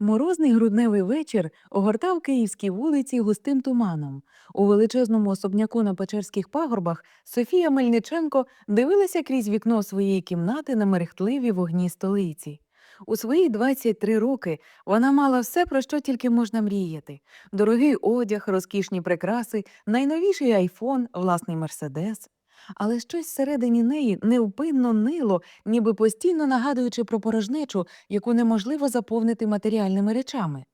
Морозний грудневий вечір огортав київські вулиці густим туманом. У величезному особняку на Печерських пагорбах Софія Мельниченко дивилася крізь вікно своєї кімнати на мерехтливі вогні столиці. У свої 23 роки вона мала все, про що тільки можна мріяти: дорогий одяг, розкішні прикраси, найновіший айфон, власний мерседес. Але щось всередині неї невпинно нило, ніби постійно нагадуючи про порожнечу, яку неможливо заповнити матеріальними речами.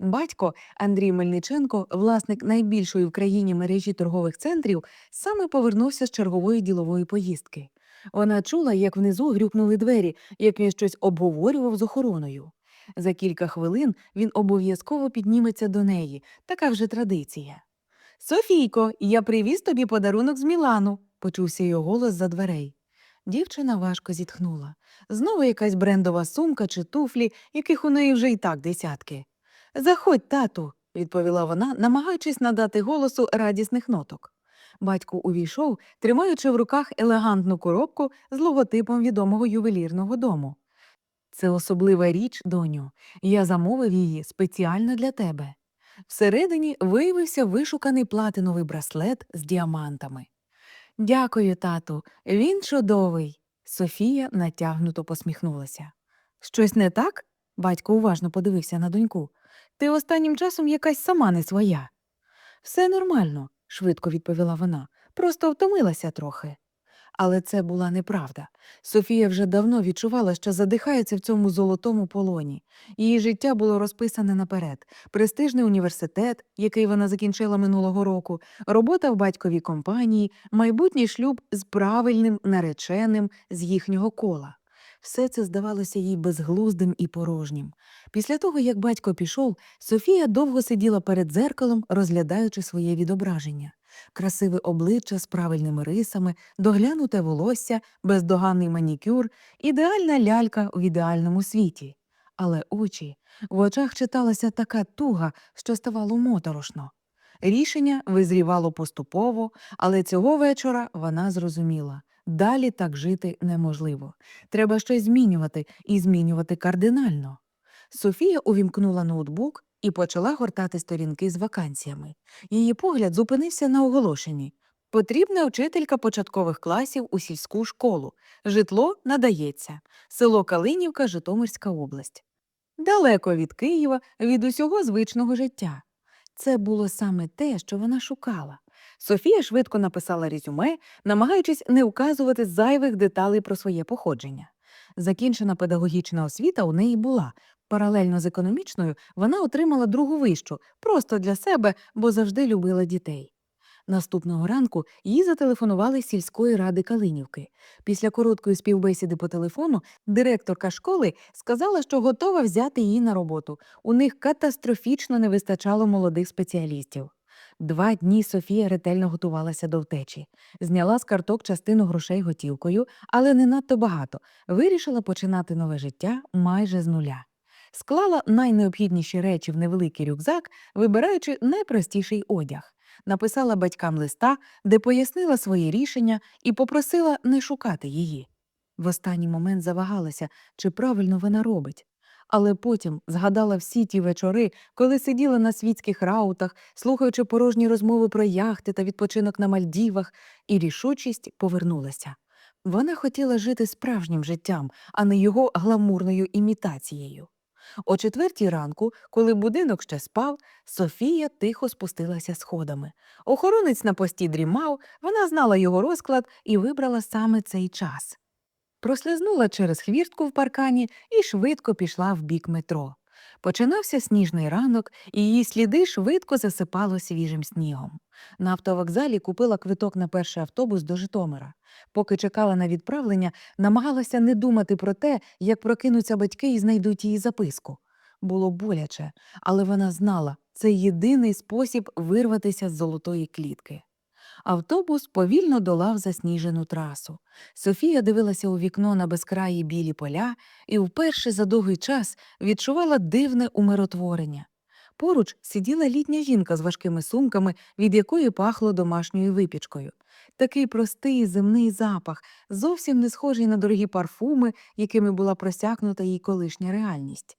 Батько Андрій Мельниченко, власник найбільшої в країні мережі торгових центрів, саме повернувся з чергової ділової поїздки. Вона чула, як внизу грюкнули двері, як він щось обговорював з охороною. За кілька хвилин він обов'язково підніметься до неї, така вже традиція. Софійко, я привіз тобі подарунок з Мілану, почувся його голос за дверей. Дівчина важко зітхнула. Знову якась брендова сумка чи туфлі, яких у неї вже й так десятки. Заходь, тату, відповіла вона, намагаючись надати голосу радісних ноток. Батько увійшов, тримаючи в руках елегантну коробку з логотипом відомого ювелірного дому. Це особлива річ, доню. Я замовив її спеціально для тебе. Всередині виявився вишуканий платиновий браслет з діамантами. Дякую, тату, він чудовий. Софія натягнуто посміхнулася. Щось не так? Батько уважно подивився на доньку. Ти останнім часом якась сама не своя. Все нормально, швидко відповіла вона, просто втомилася трохи. Але це була неправда. Софія вже давно відчувала, що задихається в цьому золотому полоні. Її життя було розписане наперед: престижний університет, який вона закінчила минулого року, робота в батьковій компанії, майбутній шлюб з правильним нареченим з їхнього кола. Все це здавалося їй безглуздим і порожнім. Після того, як батько пішов, Софія довго сиділа перед дзеркалом, розглядаючи своє відображення. Красиве обличчя з правильними рисами, доглянуте волосся, бездоганний манікюр, ідеальна лялька в ідеальному світі. Але очі в очах читалася така туга, що ставало моторошно. Рішення визрівало поступово, але цього вечора вона зрозуміла далі так жити неможливо. Треба щось змінювати і змінювати кардинально. Софія увімкнула ноутбук і почала гортати сторінки з вакансіями. Її погляд зупинився на оголошенні. Потрібна вчителька початкових класів у сільську школу. Житло надається. Село Калинівка, Житомирська область. Далеко від Києва, від усього звичного життя. Це було саме те, що вона шукала. Софія швидко написала резюме, намагаючись не вказувати зайвих деталей про своє походження. Закінчена педагогічна освіта у неї була. Паралельно з економічною вона отримала другу вищу, просто для себе, бо завжди любила дітей. Наступного ранку їй зателефонували з сільської ради Калинівки. Після короткої співбесіди по телефону директорка школи сказала, що готова взяти її на роботу. У них катастрофічно не вистачало молодих спеціалістів. Два дні Софія ретельно готувалася до втечі, зняла з карток частину грошей готівкою, але не надто багато. Вирішила починати нове життя майже з нуля. Склала найнеобхідніші речі в невеликий рюкзак, вибираючи найпростіший одяг. Написала батькам листа, де пояснила своє рішення і попросила не шукати її. В останній момент завагалася, чи правильно вона робить. Але потім згадала всі ті вечори, коли сиділа на світських раутах, слухаючи порожні розмови про яхти та відпочинок на Мальдівах, і рішучість повернулася. Вона хотіла жити справжнім життям, а не його гламурною імітацією. О четвертій ранку, коли будинок ще спав, Софія тихо спустилася сходами. Охоронець на пості дрімав, вона знала його розклад і вибрала саме цей час. Прослизнула через хвіртку в паркані і швидко пішла в бік метро. Починався сніжний ранок, і її сліди швидко засипало свіжим снігом. На автовокзалі купила квиток на перший автобус до Житомира. Поки чекала на відправлення, намагалася не думати про те, як прокинуться батьки і знайдуть її записку. Було боляче, але вона знала це єдиний спосіб вирватися з золотої клітки. Автобус повільно долав засніжену трасу. Софія дивилася у вікно на безкраї білі поля і вперше за довгий час відчувала дивне умиротворення. Поруч сиділа літня жінка з важкими сумками, від якої пахло домашньою випічкою. Такий простий земний запах, зовсім не схожий на дорогі парфуми, якими була просякнута її колишня реальність.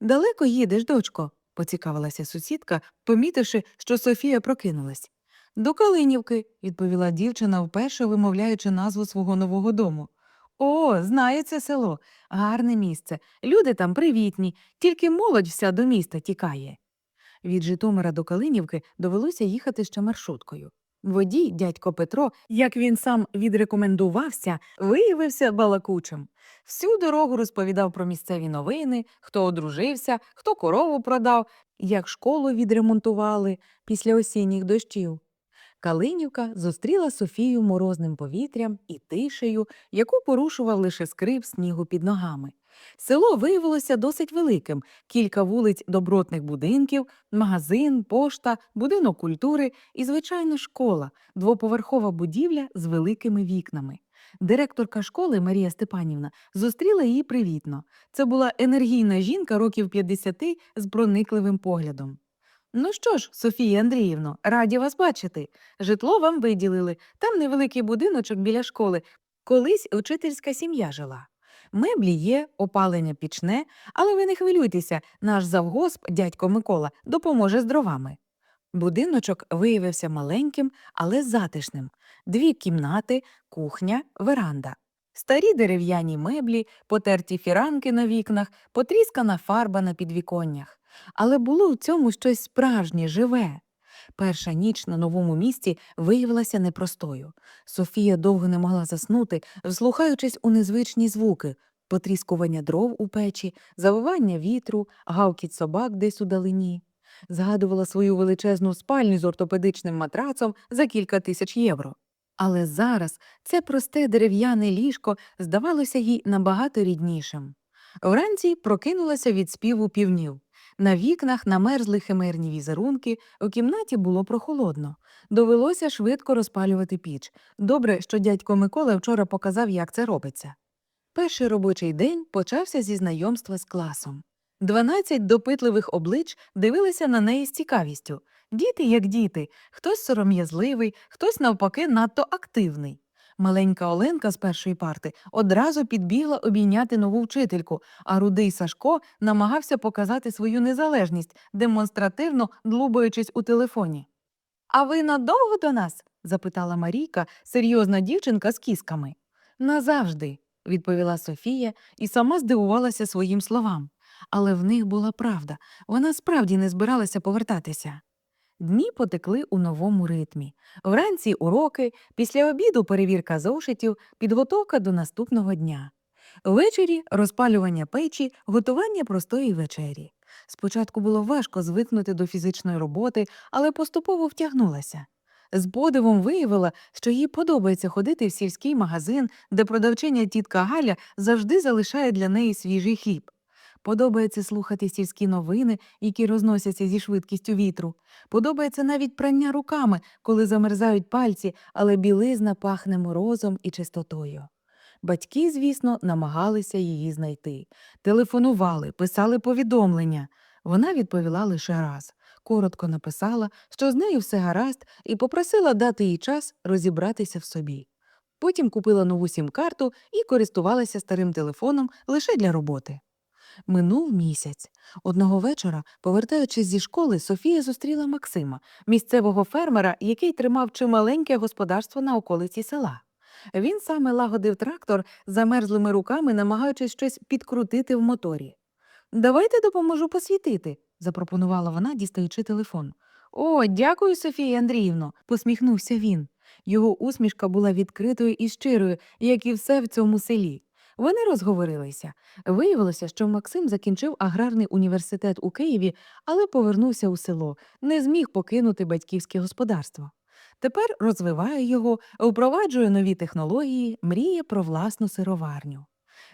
Далеко їдеш, дочко? поцікавилася сусідка, помітивши, що Софія прокинулась. До Калинівки, відповіла дівчина, вперше вимовляючи назву свого нового дому. О, знаю це село. Гарне місце. Люди там привітні, тільки молодь вся до міста тікає. Від Житомира до Калинівки довелося їхати ще маршруткою. Водій, дядько Петро, як він сам відрекомендувався, виявився балакучим. Всю дорогу розповідав про місцеві новини, хто одружився, хто корову продав, як школу відремонтували після осінніх дощів. Калинівка зустріла Софію морозним повітрям і тишею, яку порушував лише скрип снігу під ногами. Село виявилося досить великим: кілька вулиць добротних будинків, магазин, пошта, будинок культури і, звичайно, школа, двоповерхова будівля з великими вікнами. Директорка школи Марія Степанівна зустріла її привітно. Це була енергійна жінка років 50 з проникливим поглядом. Ну що ж, Софія Андріївно, раді вас бачити. Житло вам виділили. Там невеликий будиночок біля школи. Колись учительська сім'я жила. Меблі є, опалення пічне, але ви не хвилюйтеся, наш завгосп, дядько Микола, допоможе з дровами. Будиночок виявився маленьким, але затишним. Дві кімнати, кухня, веранда. Старі дерев'яні меблі, потерті фіранки на вікнах, потріскана фарба на підвіконнях. Але було в цьому щось справжнє, живе. Перша ніч на новому місці виявилася непростою. Софія довго не могла заснути, вслухаючись у незвичні звуки потріскування дров у печі, завивання вітру, гавкіт собак десь у далині. Згадувала свою величезну спальню з ортопедичним матрацом за кілька тисяч євро. Але зараз це просте дерев'яне ліжко здавалося їй набагато ріднішим. Вранці прокинулася від співу півнів. На вікнах намерзли химерні візерунки, у кімнаті було прохолодно. Довелося швидко розпалювати піч. Добре, що дядько Микола вчора показав, як це робиться. Перший робочий день почався зі знайомства з класом. Дванадцять допитливих облич дивилися на неї з цікавістю. Діти, як діти, хтось сором'язливий, хтось, навпаки, надто активний. Маленька Оленка з першої парти одразу підбігла обійняти нову вчительку, а рудий Сашко намагався показати свою незалежність, демонстративно длубаючись у телефоні. А ви надовго до нас? запитала Марійка, серйозна дівчинка з кісками. Назавжди, відповіла Софія і сама здивувалася своїм словам. Але в них була правда, вона справді не збиралася повертатися. Дні потекли у новому ритмі. Вранці уроки, після обіду перевірка зошитів, підготовка до наступного дня. Ввечері розпалювання печі, готування простої вечері. Спочатку було важко звикнути до фізичної роботи, але поступово втягнулася. З подивом виявила, що їй подобається ходити в сільський магазин, де продавчиня тітка Галя завжди залишає для неї свіжий хліб. Подобається слухати сільські новини, які розносяться зі швидкістю вітру. Подобається навіть прання руками, коли замерзають пальці, але білизна пахне морозом і чистотою. Батьки, звісно, намагалися її знайти. Телефонували, писали повідомлення. Вона відповіла лише раз. Коротко написала, що з нею все гаразд, і попросила дати їй час розібратися в собі. Потім купила нову сім-карту і користувалася старим телефоном лише для роботи. Минув місяць. Одного вечора, повертаючись зі школи, Софія зустріла Максима, місцевого фермера, який тримав чималеньке господарство на околиці села. Він саме лагодив трактор замерзлими руками, намагаючись щось підкрутити в моторі. Давайте допоможу посвітити, запропонувала вона, дістаючи телефон. О, дякую, Софія Андріївно, посміхнувся він. Його усмішка була відкритою і щирою, як і все в цьому селі. Вони розговорилися. Виявилося, що Максим закінчив аграрний університет у Києві, але повернувся у село, не зміг покинути батьківське господарство. Тепер розвиває його, впроваджує нові технології, мріє про власну сироварню.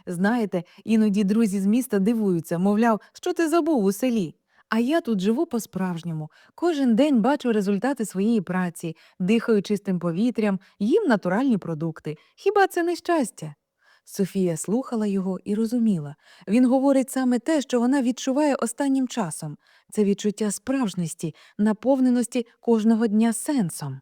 Знаєте, іноді друзі з міста дивуються, мовляв, що ти забув у селі. А я тут живу по-справжньому. Кожен день бачу результати своєї праці, дихаю чистим повітрям, їм натуральні продукти. Хіба це не щастя? Софія слухала його і розуміла. Він говорить саме те, що вона відчуває останнім часом це відчуття справжності, наповненості кожного дня сенсом.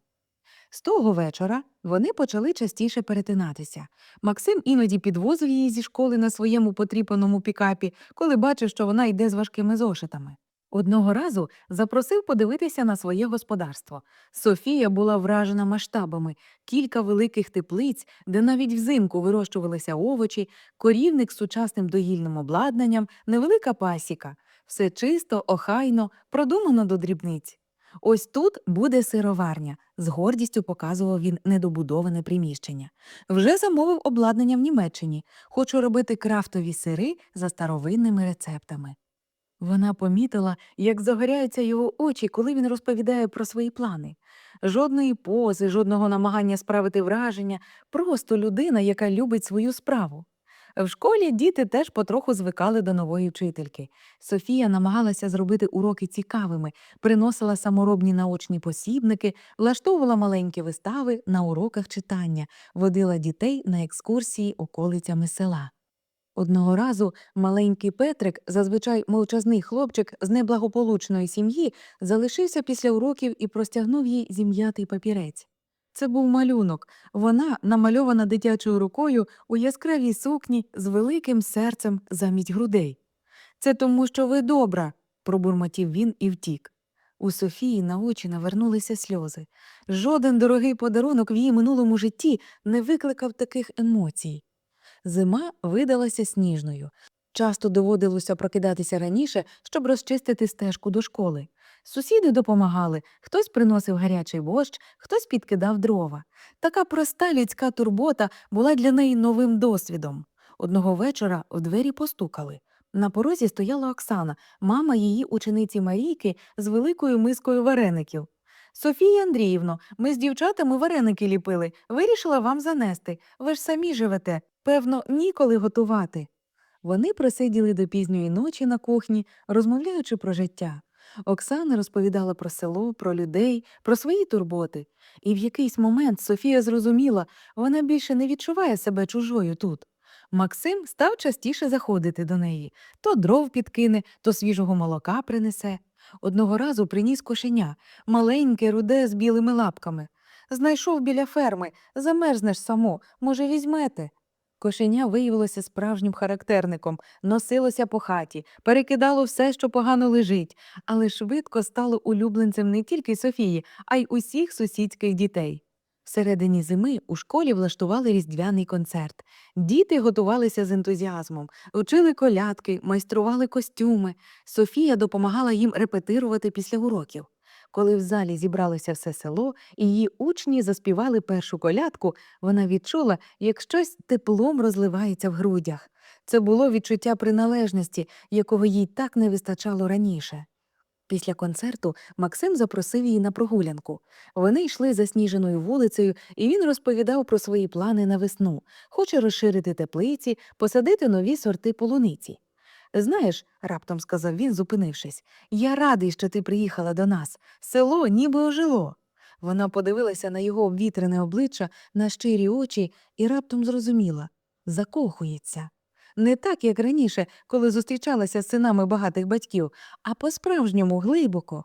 З того вечора вони почали частіше перетинатися. Максим іноді підвозив її зі школи на своєму потріпаному пікапі, коли бачив, що вона йде з важкими зошитами. Одного разу запросив подивитися на своє господарство. Софія була вражена масштабами, кілька великих теплиць, де навіть взимку вирощувалися овочі, корівник з сучасним доїльним обладнанням, невелика пасіка. Все чисто, охайно, продумано до дрібниць. Ось тут буде сироварня, з гордістю показував він недобудоване приміщення. Вже замовив обладнання в Німеччині. Хочу робити крафтові сири за старовинними рецептами. Вона помітила, як загоряються його очі, коли він розповідає про свої плани. Жодної пози, жодного намагання справити враження, просто людина, яка любить свою справу. В школі діти теж потроху звикали до нової вчительки. Софія намагалася зробити уроки цікавими, приносила саморобні наочні посібники, влаштовувала маленькі вистави на уроках читання, водила дітей на екскурсії околицями села. Одного разу маленький Петрик, зазвичай мовчазний хлопчик з неблагополучної сім'ї, залишився після уроків і простягнув їй зім'ятий папірець. Це був малюнок. Вона, намальована дитячою рукою у яскравій сукні з великим серцем замість грудей. Це тому, що ви добра, пробурмотів він і втік. У Софії на очі навернулися сльози. Жоден дорогий подарунок в її минулому житті не викликав таких емоцій. Зима видалася сніжною. Часто доводилося прокидатися раніше, щоб розчистити стежку до школи. Сусіди допомагали, хтось приносив гарячий борщ, хтось підкидав дрова. Така проста людська турбота була для неї новим досвідом. Одного вечора в двері постукали. На порозі стояла Оксана, мама її учениці Марійки з великою мискою вареників. Софія Андріївно, ми з дівчатами вареники ліпили, вирішила вам занести. Ви ж самі живете. Певно, ніколи готувати. Вони просиділи до пізньої ночі на кухні, розмовляючи про життя. Оксана розповідала про село, про людей, про свої турботи. І в якийсь момент Софія зрозуміла, вона більше не відчуває себе чужою тут. Максим став частіше заходити до неї то дров підкине, то свіжого молока принесе. Одного разу приніс кошеня, маленьке, руде з білими лапками. Знайшов біля ферми, замерзнеш само, може, візьмете. Кошеня виявилося справжнім характерником, носилося по хаті, перекидало все, що погано лежить, але швидко стало улюбленцем не тільки Софії, а й усіх сусідських дітей. Всередині зими у школі влаштували різдвяний концерт. Діти готувалися з ентузіазмом, учили колядки, майстрували костюми. Софія допомагала їм репетирувати після уроків. Коли в залі зібралося все село, і її учні заспівали першу колядку, вона відчула, як щось теплом розливається в грудях. Це було відчуття приналежності, якого їй так не вистачало раніше. Після концерту Максим запросив її на прогулянку. Вони йшли засніженою вулицею, і він розповідав про свої плани на весну. Хоче розширити теплиці, посадити нові сорти полуниці. Знаєш, раптом сказав він, зупинившись, я радий, що ти приїхала до нас. Село ніби ожило. Вона подивилася на його обвітрене обличчя, на щирі очі і раптом зрозуміла закохується. Не так, як раніше, коли зустрічалася з синами багатих батьків, а по-справжньому глибоко.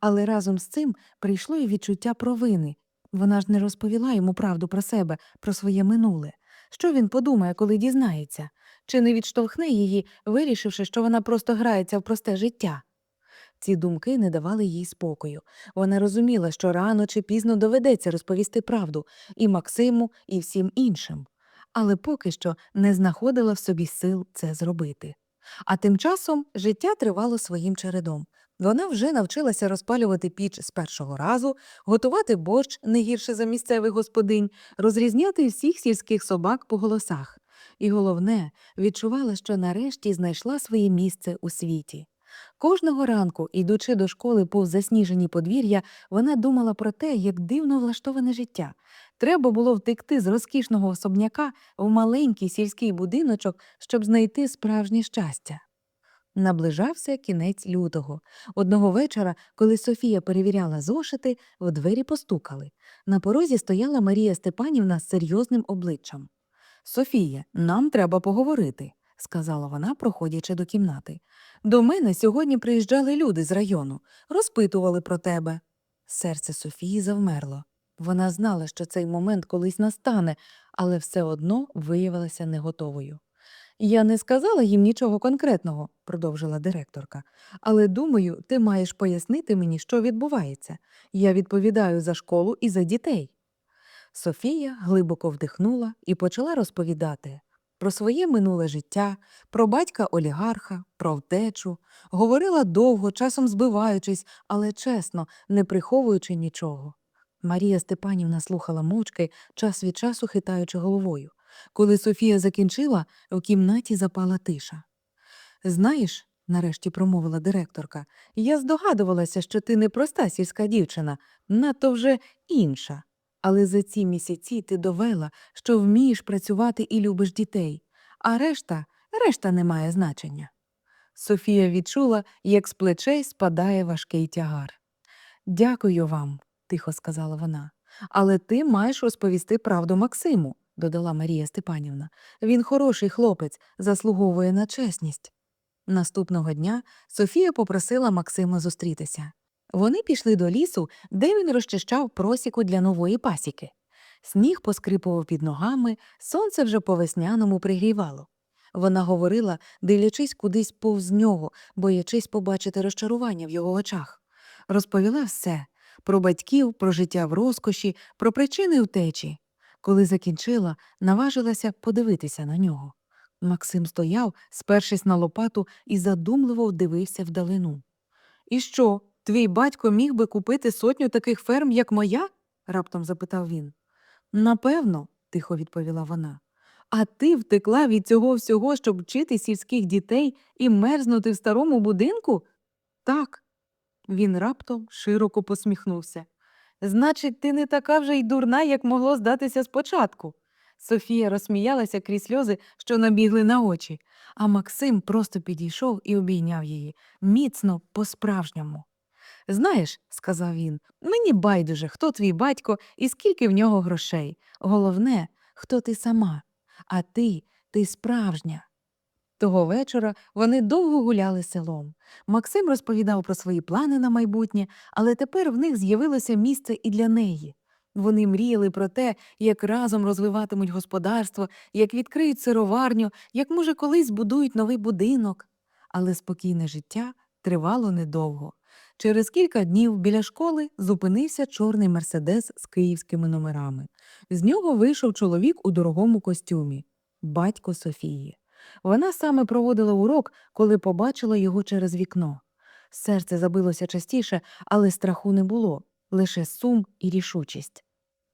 Але разом з цим прийшло й відчуття провини. Вона ж не розповіла йому правду про себе, про своє минуле. Що він подумає, коли дізнається? Чи не відштовхне її, вирішивши, що вона просто грається в просте життя? Ці думки не давали їй спокою. Вона розуміла, що рано чи пізно доведеться розповісти правду і Максиму, і всім іншим, але поки що не знаходила в собі сил це зробити. А тим часом життя тривало своїм чередом. Вона вже навчилася розпалювати піч з першого разу, готувати борщ не гірше за місцевих господинь, розрізняти всіх сільських собак по голосах. І головне, відчувала, що нарешті знайшла своє місце у світі. Кожного ранку, ідучи до школи повз засніжені подвір'я, вона думала про те, як дивно влаштоване життя. Треба було втекти з розкішного особняка в маленький сільський будиночок, щоб знайти справжнє щастя. Наближався кінець лютого. Одного вечора, коли Софія перевіряла зошити, в двері постукали. На порозі стояла Марія Степанівна з серйозним обличчям. Софія, нам треба поговорити, сказала вона, проходячи до кімнати. До мене сьогодні приїжджали люди з району, розпитували про тебе. Серце Софії завмерло. Вона знала, що цей момент колись настане, але все одно виявилася не готовою. Я не сказала їм нічого конкретного, продовжила директорка, але думаю, ти маєш пояснити мені, що відбувається. Я відповідаю за школу і за дітей. Софія глибоко вдихнула і почала розповідати про своє минуле життя, про батька олігарха, про втечу, говорила довго, часом збиваючись, але чесно, не приховуючи нічого. Марія Степанівна слухала мовчки, час від часу хитаючи головою. Коли Софія закінчила, в кімнаті запала тиша. Знаєш, нарешті промовила директорка, я здогадувалася, що ти не проста сільська дівчина, надто вже інша. Але за ці місяці ти довела, що вмієш працювати і любиш дітей, а решта, решта не має значення. Софія відчула, як з плечей спадає важкий тягар. Дякую вам, тихо сказала вона. Але ти маєш розповісти правду Максиму, додала Марія Степанівна. Він хороший хлопець, заслуговує на чесність. Наступного дня Софія попросила Максима зустрітися. Вони пішли до лісу, де він розчищав просіку для нової пасіки. Сніг поскрипував під ногами, сонце вже по весняному пригрівало. Вона говорила, дивлячись кудись повз нього, боячись побачити розчарування в його очах. Розповіла все про батьків, про життя в розкоші, про причини втечі. Коли закінчила, наважилася подивитися на нього. Максим стояв, спершись на лопату, і задумливо вдивився вдалину. І що, твій батько міг би купити сотню таких ферм, як моя? раптом запитав він. Напевно, тихо відповіла вона. А ти втекла від цього всього, щоб вчити сільських дітей і мерзнути в старому будинку? Так. Він раптом широко посміхнувся. Значить, ти не така вже й дурна, як могло здатися спочатку. Софія розсміялася крізь сльози, що набігли на очі, а Максим просто підійшов і обійняв її міцно, по-справжньому. Знаєш, сказав він, мені байдуже, хто твій батько і скільки в нього грошей. Головне, хто ти сама, а ти, ти справжня. Того вечора вони довго гуляли селом. Максим розповідав про свої плани на майбутнє, але тепер в них з'явилося місце і для неї. Вони мріяли про те, як разом розвиватимуть господарство, як відкриють сироварню, як, може, колись збудують новий будинок. Але спокійне життя тривало недовго. Через кілька днів біля школи зупинився чорний мерседес з київськими номерами. З нього вийшов чоловік у дорогому костюмі батько Софії. Вона саме проводила урок, коли побачила його через вікно. Серце забилося частіше, але страху не було, лише сум і рішучість.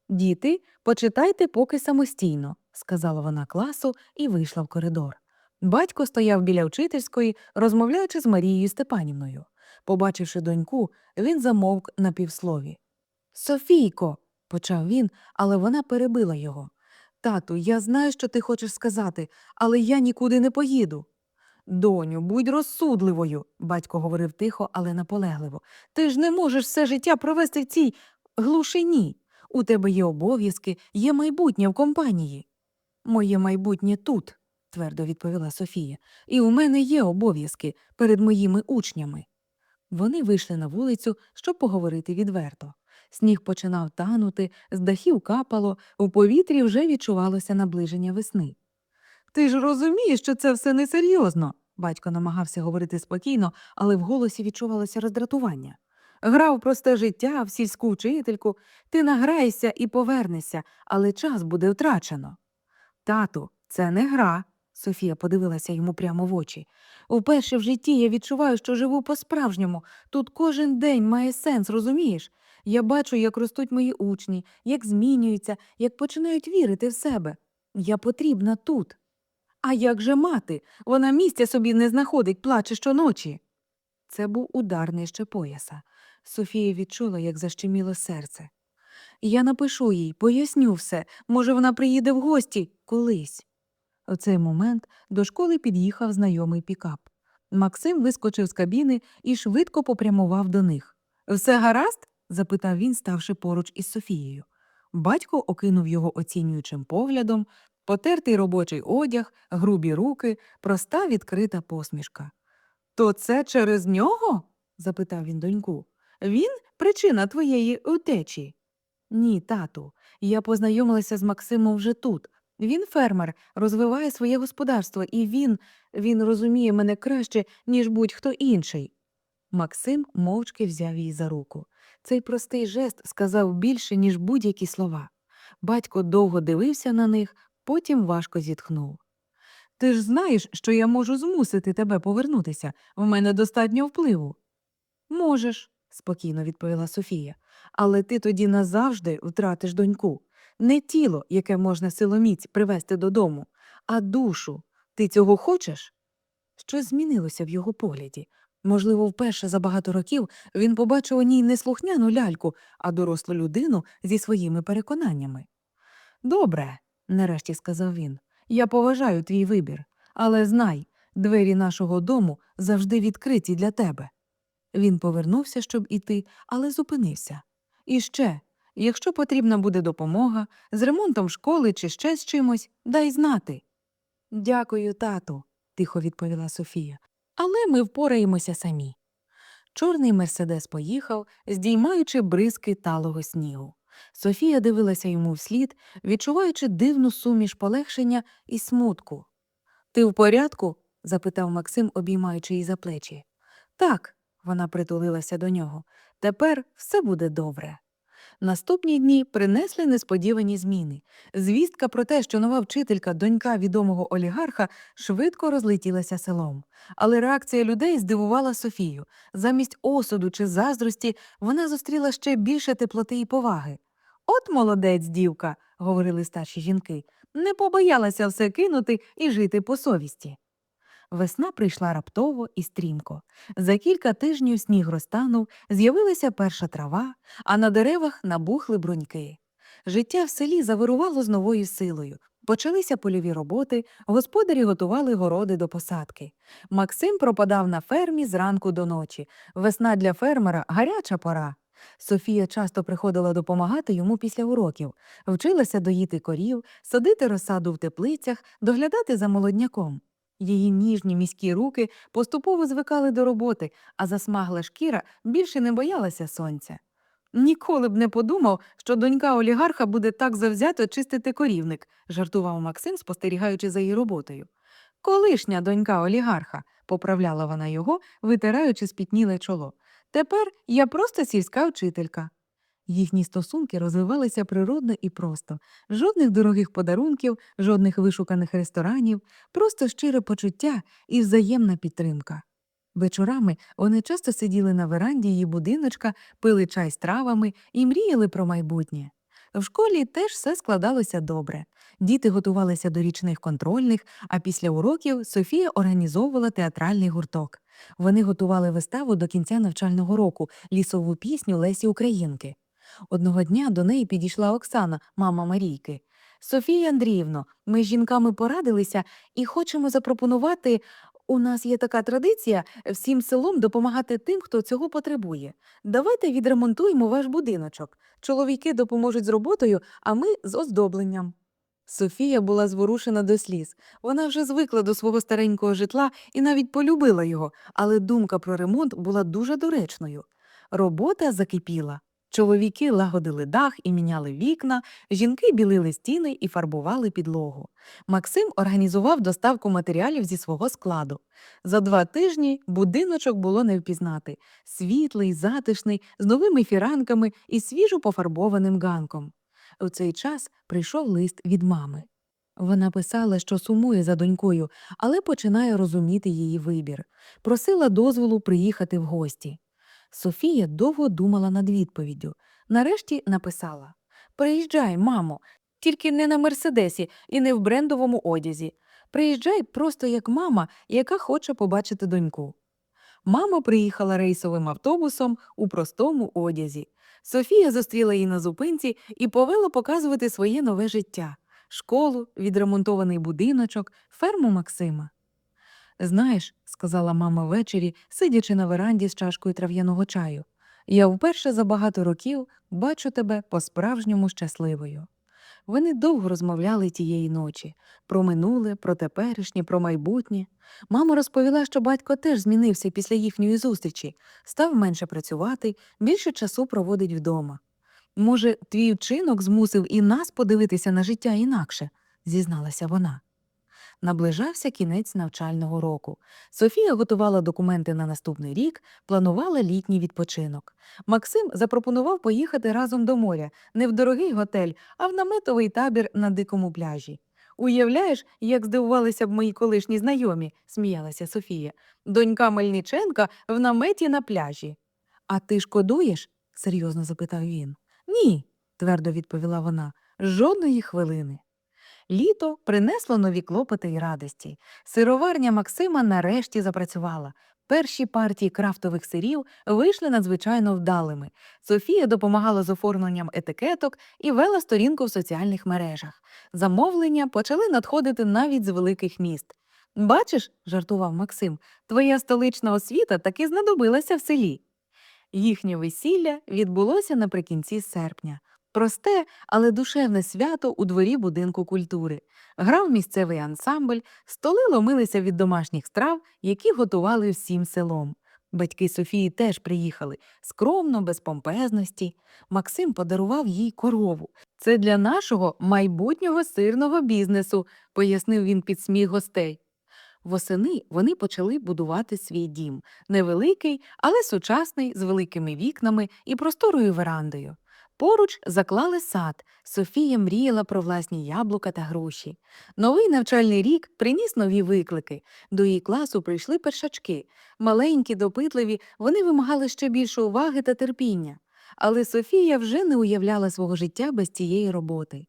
Діти, почитайте поки самостійно, сказала вона класу і вийшла в коридор. Батько стояв біля вчительської, розмовляючи з Марією Степанівною. Побачивши доньку, він замовк на півслові. Софійко, почав він, але вона перебила його. Тату, я знаю, що ти хочеш сказати, але я нікуди не поїду. Доню, будь розсудливою, батько говорив тихо, але наполегливо. Ти ж не можеш все життя провести в цій глушині. У тебе є обов'язки, є майбутнє в компанії. Моє майбутнє тут, твердо відповіла Софія, і у мене є обов'язки перед моїми учнями. Вони вийшли на вулицю, щоб поговорити відверто. Сніг починав танути, з дахів капало, у повітрі вже відчувалося наближення весни. Ти ж розумієш, що це все несерйозно. Батько намагався говорити спокійно, але в голосі відчувалося роздратування. Грав просте життя в сільську вчительку, ти награєшся і повернешся, але час буде втрачено. Тату, це не гра. Софія подивилася йому прямо в очі. Уперше в житті я відчуваю, що живу по-справжньому. Тут кожен день має сенс, розумієш? Я бачу, як ростуть мої учні, як змінюються, як починають вірити в себе. Я потрібна тут. А як же мати? Вона місця собі не знаходить, плаче щоночі. Це був удар нижче пояса. Софія відчула, як защеміло серце. Я напишу їй, поясню все. Може, вона приїде в гості колись. У цей момент до школи під'їхав знайомий пікап. Максим вискочив з кабіни і швидко попрямував до них. Все гаразд? запитав він, ставши поруч із Софією. Батько окинув його оцінюючим поглядом, потертий робочий одяг, грубі руки, проста відкрита посмішка. То це через нього? запитав він доньку. Він причина твоєї утечі. Ні, тату. Я познайомилася з Максимом вже тут. Він фермер, розвиває своє господарство, і він, він розуміє мене краще, ніж будь-хто інший. Максим мовчки взяв її за руку. Цей простий жест сказав більше, ніж будь-які слова. Батько довго дивився на них, потім важко зітхнув. Ти ж знаєш, що я можу змусити тебе повернутися. В мене достатньо впливу. Можеш, спокійно відповіла Софія, але ти тоді назавжди втратиш доньку. Не тіло, яке можна силоміць привезти додому, а душу. Ти цього хочеш? Щось змінилося в його погляді. Можливо, вперше за багато років він побачив у ній не слухняну ляльку, а дорослу людину зі своїми переконаннями. Добре, нарешті сказав він, я поважаю твій вибір, але знай, двері нашого дому завжди відкриті для тебе. Він повернувся, щоб іти, але зупинився. І ще, якщо потрібна буде допомога з ремонтом школи чи ще з чимось, дай знати. Дякую, тату, тихо відповіла Софія. Але ми впораємося самі. Чорний мерседес поїхав, здіймаючи бризки талого снігу. Софія дивилася йому вслід, відчуваючи дивну суміш полегшення і смутку. Ти в порядку? запитав Максим, обіймаючи її за плечі. Так, вона притулилася до нього. Тепер все буде добре. Наступні дні принесли несподівані зміни. Звістка про те, що нова вчителька, донька відомого олігарха, швидко розлетілася селом. Але реакція людей здивувала Софію. Замість осуду чи заздрості вона зустріла ще більше теплоти і поваги. От молодець, дівка, говорили старші жінки, не побоялася все кинути і жити по совісті. Весна прийшла раптово і стрімко. За кілька тижнів сніг розтанув, з'явилася перша трава, а на деревах набухли бруньки. Життя в селі завирувало з новою силою. Почалися польові роботи, господарі готували городи до посадки. Максим пропадав на фермі зранку до ночі. Весна для фермера гаряча пора. Софія часто приходила допомагати йому після уроків, вчилася доїти корів, садити розсаду в теплицях, доглядати за молодняком. Її ніжні міські руки поступово звикали до роботи, а засмагла шкіра більше не боялася сонця. Ніколи б не подумав, що донька олігарха буде так завзято чистити корівник, жартував Максим, спостерігаючи за її роботою. Колишня донька олігарха, поправляла вона його, витираючи спітніле чоло. Тепер я просто сільська вчителька. Їхні стосунки розвивалися природно і просто, жодних дорогих подарунків, жодних вишуканих ресторанів, просто щире почуття і взаємна підтримка. Вечорами вони часто сиділи на веранді її будиночка, пили чай з травами і мріяли про майбутнє. В школі теж все складалося добре. Діти готувалися до річних контрольних, а після уроків Софія організовувала театральний гурток. Вони готували виставу до кінця навчального року, лісову пісню Лесі Українки. Одного дня до неї підійшла Оксана, мама Марійки. Софія Андріївно, ми з жінками порадилися і хочемо запропонувати. У нас є така традиція всім селом допомагати тим, хто цього потребує. Давайте відремонтуємо ваш будиночок. Чоловіки допоможуть з роботою, а ми з оздобленням. Софія була зворушена до сліз. Вона вже звикла до свого старенького житла і навіть полюбила його, але думка про ремонт була дуже доречною. Робота закипіла. Чоловіки лагодили дах і міняли вікна, жінки білили стіни і фарбували підлогу. Максим організував доставку матеріалів зі свого складу. За два тижні будиночок було не впізнати світлий, затишний, з новими фіранками і свіжо пофарбованим ганком. У цей час прийшов лист від мами. Вона писала, що сумує за донькою, але починає розуміти її вибір. Просила дозволу приїхати в гості. Софія довго думала над відповіддю. Нарешті написала Приїжджай, мамо, тільки не на мерседесі і не в брендовому одязі. Приїжджай просто як мама, яка хоче побачити доньку. Мама приїхала рейсовим автобусом у простому одязі. Софія зустріла її на зупинці і повела показувати своє нове життя школу, відремонтований будиночок, ферму Максима. Знаєш, сказала мама ввечері, сидячи на веранді з чашкою трав'яного чаю, я вперше за багато років бачу тебе по-справжньому щасливою. Вони довго розмовляли тієї ночі про минуле, про теперішнє, про майбутнє. Мама розповіла, що батько теж змінився після їхньої зустрічі, став менше працювати, більше часу проводить вдома. Може, твій вчинок змусив і нас подивитися на життя інакше, зізналася вона. Наближався кінець навчального року. Софія готувала документи на наступний рік, планувала літній відпочинок. Максим запропонував поїхати разом до моря, не в дорогий готель, а в наметовий табір на дикому пляжі. Уявляєш, як здивувалися б мої колишні знайомі, сміялася Софія. Донька Мельниченка в наметі на пляжі. А ти шкодуєш? серйозно запитав він. Ні, твердо відповіла вона. Жодної хвилини. Літо принесло нові клопоти й радості. Сироварня Максима нарешті запрацювала. Перші партії крафтових сирів вийшли надзвичайно вдалими. Софія допомагала з оформленням етикеток і вела сторінку в соціальних мережах. Замовлення почали надходити навіть з великих міст. Бачиш, жартував Максим, твоя столична освіта таки знадобилася в селі. Їхнє весілля відбулося наприкінці серпня. Просте, але душевне свято у дворі будинку культури. Грав місцевий ансамбль, столи ломилися від домашніх страв, які готували всім селом. Батьки Софії теж приїхали скромно, без помпезності. Максим подарував їй корову. Це для нашого майбутнього сирного бізнесу, пояснив він під сміх гостей. Восени вони почали будувати свій дім невеликий, але сучасний, з великими вікнами і просторою верандою. Поруч заклали сад. Софія мріяла про власні яблука та груші. Новий навчальний рік приніс нові виклики. До її класу прийшли першачки. Маленькі, допитливі, вони вимагали ще більше уваги та терпіння. Але Софія вже не уявляла свого життя без цієї роботи.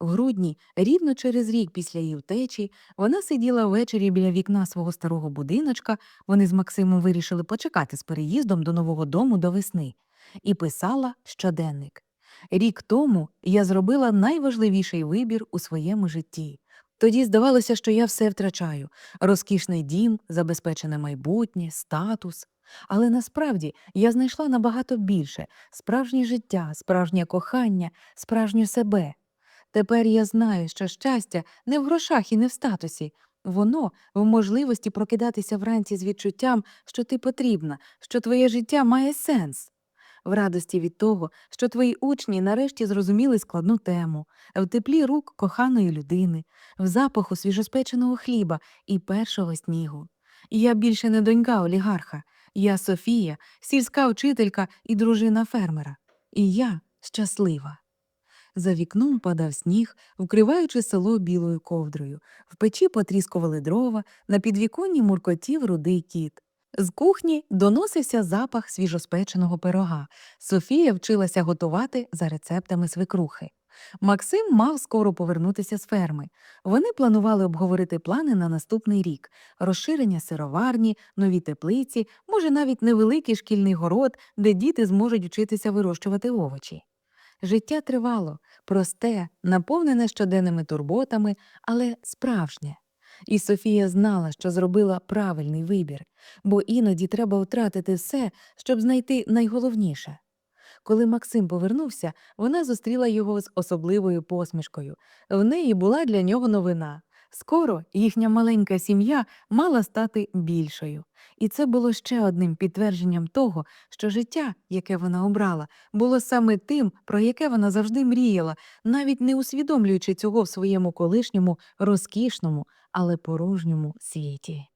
В грудні, рівно через рік після її втечі, вона сиділа ввечері біля вікна свого старого будиночка. Вони з Максимом вирішили почекати з переїздом до нового дому до весни, і писала щоденник. Рік тому я зробила найважливіший вибір у своєму житті. Тоді здавалося, що я все втрачаю розкішний дім, забезпечене майбутнє, статус. Але насправді я знайшла набагато більше справжнє життя, справжнє кохання, справжню себе. Тепер я знаю, що щастя не в грошах і не в статусі. Воно в можливості прокидатися вранці з відчуттям, що ти потрібна, що твоє життя має сенс. В радості від того, що твої учні нарешті зрозуміли складну тему, в теплі рук коханої людини, в запаху свіжоспеченого хліба і першого снігу. Я більше не донька олігарха, я Софія, сільська вчителька і дружина фермера. І я щаслива. За вікном падав сніг, вкриваючи село білою ковдрою. В печі потріскували дрова, на підвіконні муркотів рудий кіт. З кухні доносився запах свіжоспеченого пирога. Софія вчилася готувати за рецептами свекрухи. Максим мав скоро повернутися з ферми. Вони планували обговорити плани на наступний рік: розширення сироварні, нові теплиці, може, навіть невеликий шкільний город, де діти зможуть вчитися вирощувати овочі. Життя тривало, просте, наповнене щоденними турботами, але справжнє. І Софія знала, що зробила правильний вибір, бо іноді треба втратити все, щоб знайти найголовніше. Коли Максим повернувся, вона зустріла його з особливою посмішкою. В неї була для нього новина. Скоро їхня маленька сім'я мала стати більшою. І це було ще одним підтвердженням того, що життя, яке вона обрала, було саме тим, про яке вона завжди мріяла, навіть не усвідомлюючи цього в своєму колишньому розкішному, але порожньому світі.